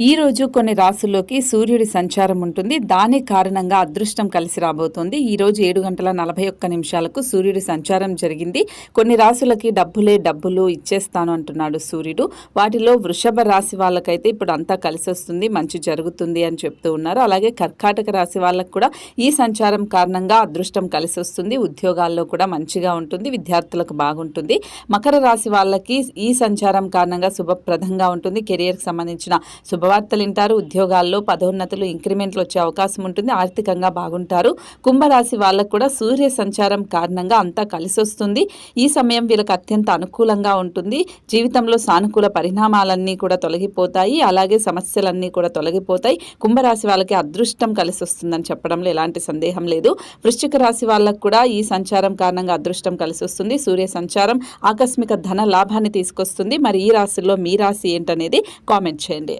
ఈ రోజు కొన్ని రాసుల్లోకి సూర్యుడి సంచారం ఉంటుంది. దాని కారణంగా అదృష్టం కలిసి రాబోతోంది. ఈ రోజు ఏడు గంటల నలభై ఒక్క నిమిషాలకు సూర్యుడి సంచారం జరిగింది. కొన్ని రాసులకి డబ్బులే డబ్బులు ఇచ్చేస్తాను అంటున్నాడు సూర్యుడు. వాటిలో వృషభ రాశి వాళ్ళకైతే ఇప్పుడు అంతా కలిసి వస్తుంది. మంచి జరుగుతుంది అని చెప్తూ ఉన్నారు. అలాగే కర్కాటక రాశి వాళ్ళకు కూడా ఈ సంచారం కారణంగా అదృష్టం కలిసి వస్తుంది. ఉద్యోగాల్లో కూడా మంచిగా ఉంటుంది. విద్యార్థులకు బాగుంటుంది. మకర రాశి వాళ్ళకి ఈ సంచారం కారణంగా శుభప్రదంగా ఉంటుంది. కెరియర్కి సంబంధించిన శుభ శుభవార్తలు వింటారు ఉద్యోగాల్లో పదోన్నతులు ఇంక్రిమెంట్లు వచ్చే అవకాశం ఉంటుంది ఆర్థికంగా బాగుంటారు. కుంభరాశి వాళ్ళకు కూడా సూర్య సంచారం కారణంగా అంతా కలిసి వస్తుంది ఈ సమయం వీళ్ళకి అత్యంత అనుకూలంగా ఉంటుంది. జీవితంలో సానుకూల పరిణామాలన్నీ కూడా తొలగిపోతాయి. అలాగే సమస్యలన్నీ కూడా తొలగిపోతాయి. కుంభరాశి వాళ్ళకి అదృష్టం కలిసి వస్తుందని చెప్పడంలో ఎలాంటి సందేహం లేదు. వృశ్చిక రాశి వాళ్ళకు కూడా ఈ సంచారం కారణంగా అదృష్టం కలిసి వస్తుంది సూర్య సంచారం ఆకస్మిక ధన లాభాన్ని తీసుకొస్తుంది. మరి ఈ రాశుల్లో మీ రాశి ఏంటనేది కామెంట్ చేయండి.